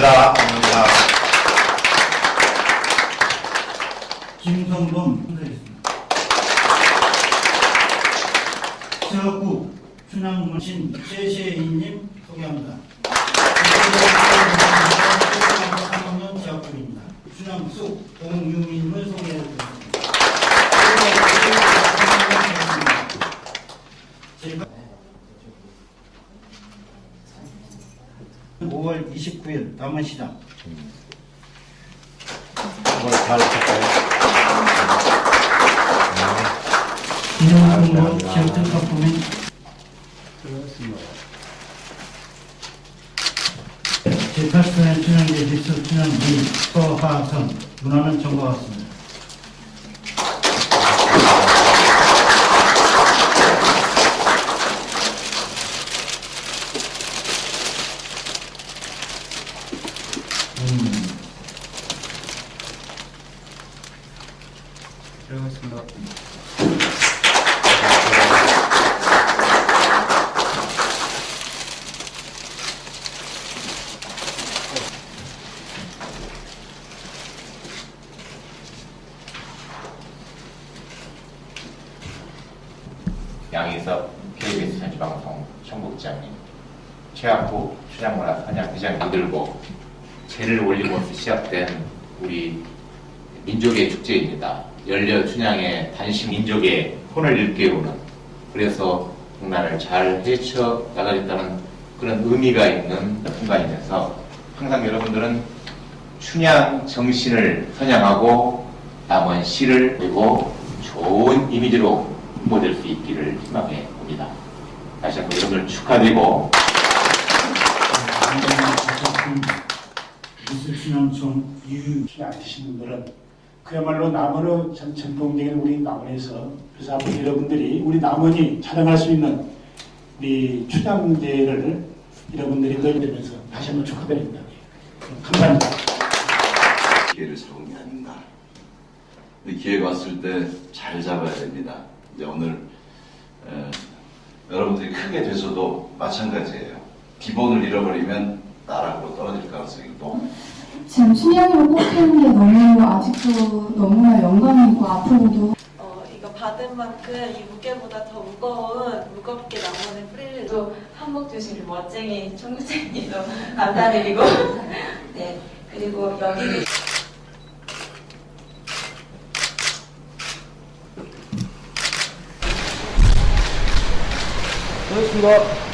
반갑습니다. 반갑습니다. 김성범 선생님입니다. 지역구 춘향문신 최시혜인님 소개합니다. 3학년 지역구입니다. 춘향숙 동유민을 소개해드리겠습니다. 5월 29일 남원 시장 오늘 잘 부탁드려요. 기념품으로 지역특 상품인 제8수년 춘향제 비수 춘향기 서하선 문화는 정과 같습니다. 들어가겠습니다. 양희섭 KBS 현지방송 총국장님 최학부 춘향문화 선양대장 이들고 제를 올림으로써 시작된 우리 민족의 축제입니다. 열려 춘향의 단식 민족의 혼을 일깨우는 그래서 국난을 잘 헤쳐 나가겠다는 그런 의미가 있는 순간이면서 항상 여러분들은 춘향 정신을 선양하고 남은 시를 그리고 좋은 이미지로 홍보될 수 있기를 희망해 봅니다. 다시 한번 여러분들 축하드리고 춘향촌 유키 아시는 분들은 그야말로 남원의 전 전통적인 우리 남원에서 그래서 앞으로 여러분들이 우리 남원이 자랑할 수 있는 우리 춘향제를 여러분들이 넣어되면서 다시 한번 축하드립니다. 감사합니다. 기회를 잡은 게 아닌가. 이 기회가 왔을 때 잘 잡아야 됩니다. 이제 오늘 에, 여러분들이 크게 돼서도 마찬가지예요. 기본을 잃어버리면 나락으로 떨어질 가능성이 높 고 지금 춘향으로 뽑히는 게 너무 아직도 너무나 영광이고 앞으로도 어, 이거 받은 만큼 이 무게보다 더 무거운 무겁게 뿌리를 또 한복 주신 멋쟁이 총무장님도 감사드리고 네 그리고 여기 수고하셨습니다.